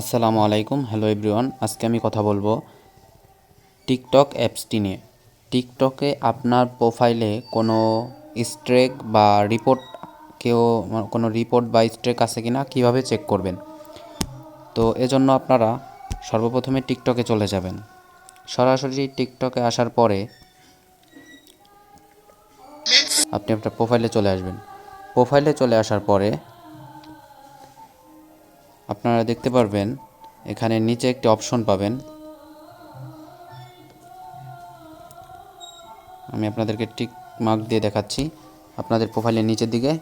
আসসালামু আলাইকুম, hello everyone. আজকে আমি কথা বলব টিকটক অ্যাপসটি নিয়ে। টিকটকে আপনার প্রোফাইলে কোনো স্ট্রেক বা রিপোর্ট, কেউ কোনো রিপোর্ট বা স্ট্রেক আছে কি না কীভাবে চেক করবেন? তো এজন্য আপনারা সর্বপ্রথমে টিকটকে চলে যাবেন। সরাসরি টিকটকে আসার পরে আপনি আপনার প্রোফাইলে চলে আসবেন। প্রোফাইলে চলে আসার পরে আপনারা দেখতে পারবেন, এখানে নিচে একটি অপশন পাবেন। আমি আপনাদেরকে টিক মার্ক দিয়ে দেখাচ্ছি। আপনাদের প্রোফাইলের নিচের দিকে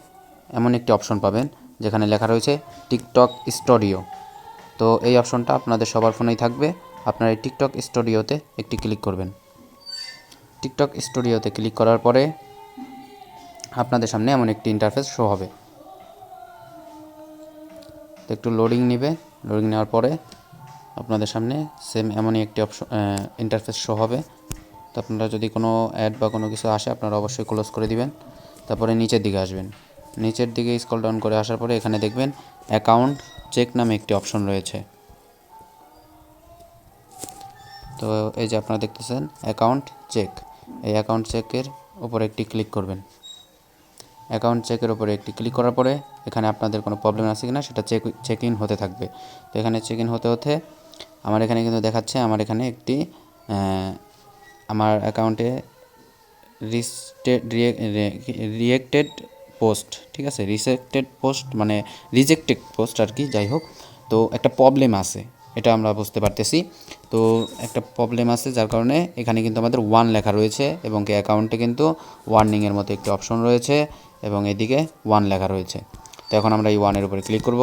এমন একটি অপশন পাবেন, যেখানে লেখা রয়েছে টিকটক স্টুডিও। তো এই অপশনটা আপনাদের সবার ফোনেই থাকবে। আপনারা এই টিকটক স্টুডিওতে একটি ক্লিক করবেন। টিকটক স্টুডিওতে ক্লিক করার পরে আপনাদের সামনে এমন একটি ইন্টারফেস শো হবে। তো একটু লোডিং নেবে। লোডিং নেওয়ার পরে আপনাদের সামনে সেম এমনই একটি অপশন ইন্টারফেস শো হবে। তো আপনারা যদি কোনো অ্যাড বা কোনো কিছু আসে, আপনারা অবশ্যই ক্লোজ করে দিবেন। তারপরে নিচের দিকে আসবেন। নিচের দিকে স্ক্রল ডাউন করে আসার পরে এখানে দেখবেন অ্যাকাউন্ট চেক নামে একটি অপশন রয়েছে। তো এই যে আপনারা দেখতেছেন অ্যাকাউন্ট চেক এই অ্যাকাউন্ট চেকের উপরে একটি ক্লিক করবেন। অ্যাকাউন্ট চেকের উপরে একটি ক্লিক করার পরে এখানে আপনাদের কোনো প্রবলেম আছে কিনা সেটা চেক চেক ইন হতে থাকবে। তো এখানে চেক ইন হতে হতে আমার এখানে কিন্তু দেখাচ্ছে আমার এখানে একটি আমার অ্যাকাউন্টে রিস্টেড রিয়েক্টেড পোস্ট, ঠিক আছে? রিসেক্টেড পোস্ট মানে রিজেক্টেড পোস্ট আর কি, যাই হোক। তো একটা প্রবলেম আছে। এটা আমরা বুঝতে পারতেছি। তো একটা প্রবলেম আছে যার কারণে এখানে কিন্তু আমাদের ওয়ান লেখা রয়েছে এবং অ্যাকাউন্টে কিন্তু ওয়ার্নিংয়ের মতো একটি অপশন রয়েছে এবং এদিকে ওয়ান লেখা রয়েছে। তো এখন আমরা এই ওয়ানের উপরে ক্লিক করব।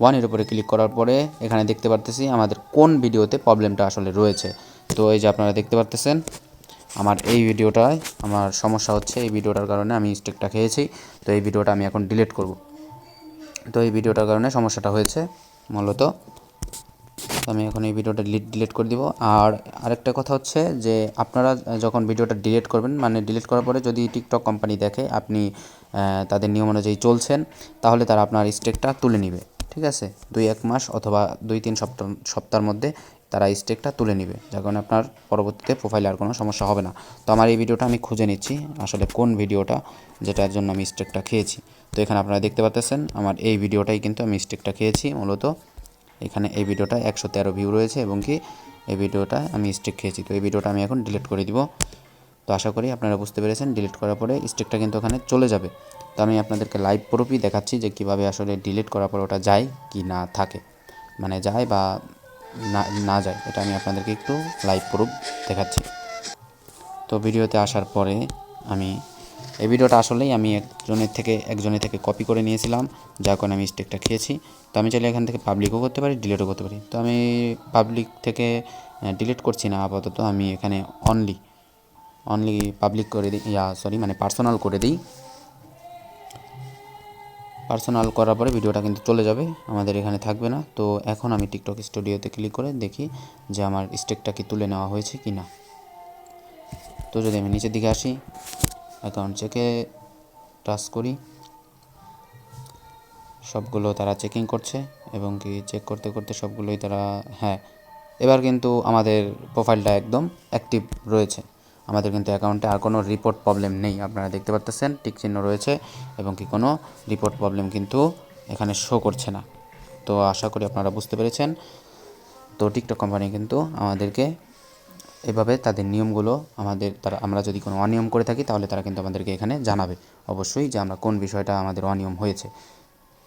ওয়ানের উপরে ক্লিক করার পরে এখানে দেখতে পারতেছি আমাদের কোন ভিডিওতে প্রবলেমটা আসলে রয়েছে। তো এই যে আপনারা দেখতে পারতেছেন, আমার এই ভিডিওটায় আমার সমস্যা হচ্ছে এই ভিডিওটার কারণে আমি স্টেকটা খেয়েছি। তো এই ভিডিওটা আমি এখন ডিলিট করব। তো এই ভিডিওটার কারণে সমস্যাটা হয়েছে। মূলত। তো আমি এখন এই ভিডিওটা ডিলিট করে দিব। আর আরেকটা কথা হচ্ছে যে, আপনারা যখন ভিডিওটা ডিলিট করবেন মানে ডিলিট করার পরে যদি টিকটক কোম্পানি দেখে আপনি তাদের নিয়ম অনুযায়ী চলছেন, তাহলে তারা আপনার স্টেকটা তুলে নেবে। ঠিক আছে? দুই, এক মাস অথবা দুই, তিন সপ্তাহ সপ্তাহের মধ্যে তারা স্টেকটা তুলে নেবে। যার কারণে আপনার পরবর্তীতে প্রোফাইলে আর কোনো সমস্যা হবে না। তো আমার এই ভিডিওটা আমি খুঁজে নিচ্ছি, আসলে কোন ভিডিওটা যেটার জন্য আমি স্টেকটা খেয়েছি। তো এখানে আপনারা দেখতে পাচ্ছেন আমার এই ভিডিওটাই কিন্তু আমি স্টেকটা খেয়েছি মূলত। এখানে এই ভিডিওটা একশো তেরো ভিউ রয়েছে এবং কি এই ভিডিওটা আমি স্টেক খেয়েছি। তো এই ভিডিওটা আমি এখন ডিলিট করে দিব। তো আশা করি আপনারা বুঝতে পেরেছেন ডিলিট করার পরে স্টেকটা কিন্তু ওখানে চলে যাবে। তো আমি আপনাদেরকে লাইভ প্রুফই দেখাচ্ছি যে কীভাবে আসলে ডিলিট করার পর ওটা যায় কি না থাকে। মানে যায় বা না না যায়। এটা আমি আপনাদেরকে একটু লাইভ প্রুফ দেখাচ্ছি। তো ভিডিওতে আসার পরে আমি, এই ভিডিওটা আসলেই আমি একজনের থেকে একজনের থেকে কপি করে নিয়েছিলাম, যার কারণে আমি স্টেকটা খেয়েছি। তো আমি চাইলে এখান থেকে পাবলিকও করতে পারি ডিলিটও করতে পারি। তো আমি পাবলিক থেকে ডিলিট করছি না, আপাতত আমি এখানে অনলি অনলি পাবলিক করে দিই, ইয়া সরি মানে পার্সোনাল করে দিই। পার্সোনাল করার পরে ভিডিওটা কিন্তু চলে যাবে, আমাদের এখানে থাকবে না। তো এখন আমি টিকটক স্টুডিওতে ক্লিক করে দেখি যে আমার স্টেকটা কি তুলে নেওয়া হয়েছে কি না তো যদি আমি নিচের দিকে আসি অ্যাকাউন্ট চেকে টাচ করি। সবগুলো তারা চেকিং করছে এবং কি চেক করতে করতে সবগুলোই তারা হ্যাঁ এবার কিন্তু আমাদের প্রোফাইলটা একদম অ্যাক্টিভ রয়েছে। আমাদের কিন্তু অ্যাকাউন্টে আর কোনো রিপোর্ট প্রবলেম নেই। আপনারা দেখতে পাচ্ছেন টিক চিহ্ন রয়েছে এবং কি কোনো রিপোর্ট প্রবলেম কিন্তু এখানে শো করছে না। তো আশা করি আপনারা বুঝতে পেরেছেন। তো টিকটক কোম্পানি কিন্তু আমাদেরকে এভাবে তাদের নিয়মগুলো আমাদের, তারা, আমরা যদি কোনো অনিয়ম করে থাকি তাহলে তারা কিন্তু আমাদেরকে এখানে জানাবে অবশ্যই যে আমরা কোন বিষয়টা আমাদের অনিয়ম হয়েছে।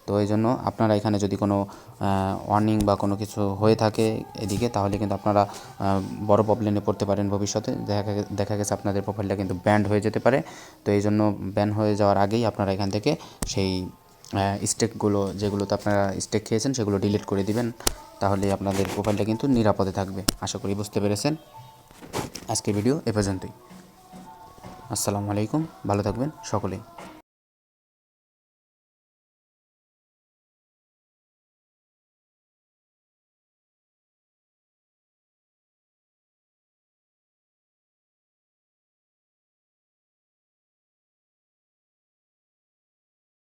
তো এই জন্য আপনারা এখানে যদি কোনো ওয়ার্নিং বা কোনো কিছু হয়ে থাকে এদিকে, তাহলে কিন্তু আপনারা বড় প্রবলেমে পড়তে পারেন ভবিষ্যতে। দেখা দেখা গেছে আপনাদের প্রোফাইলটা কিন্তু ব্যান্ড হয়ে যেতে পারে। তো এই জন্য ব্যান হয়ে যাওয়ার আগেই আপনারা এখান থেকে সেই স্টেকগুলো যেগুলোতে আপনারা স্টেক খেয়েছেন, সেগুলো ডিলিট করে দিবেন। তাহলে আপনাদের প্রোফাইলটা কিন্তু নিরাপদে থাকবে। আশা করি বুঝতে পেরেছেন। আজকের ভিডিও এ পর্যন্তই। আসসালামু আলাইকুম। ভালো থাকবেন সকলেই।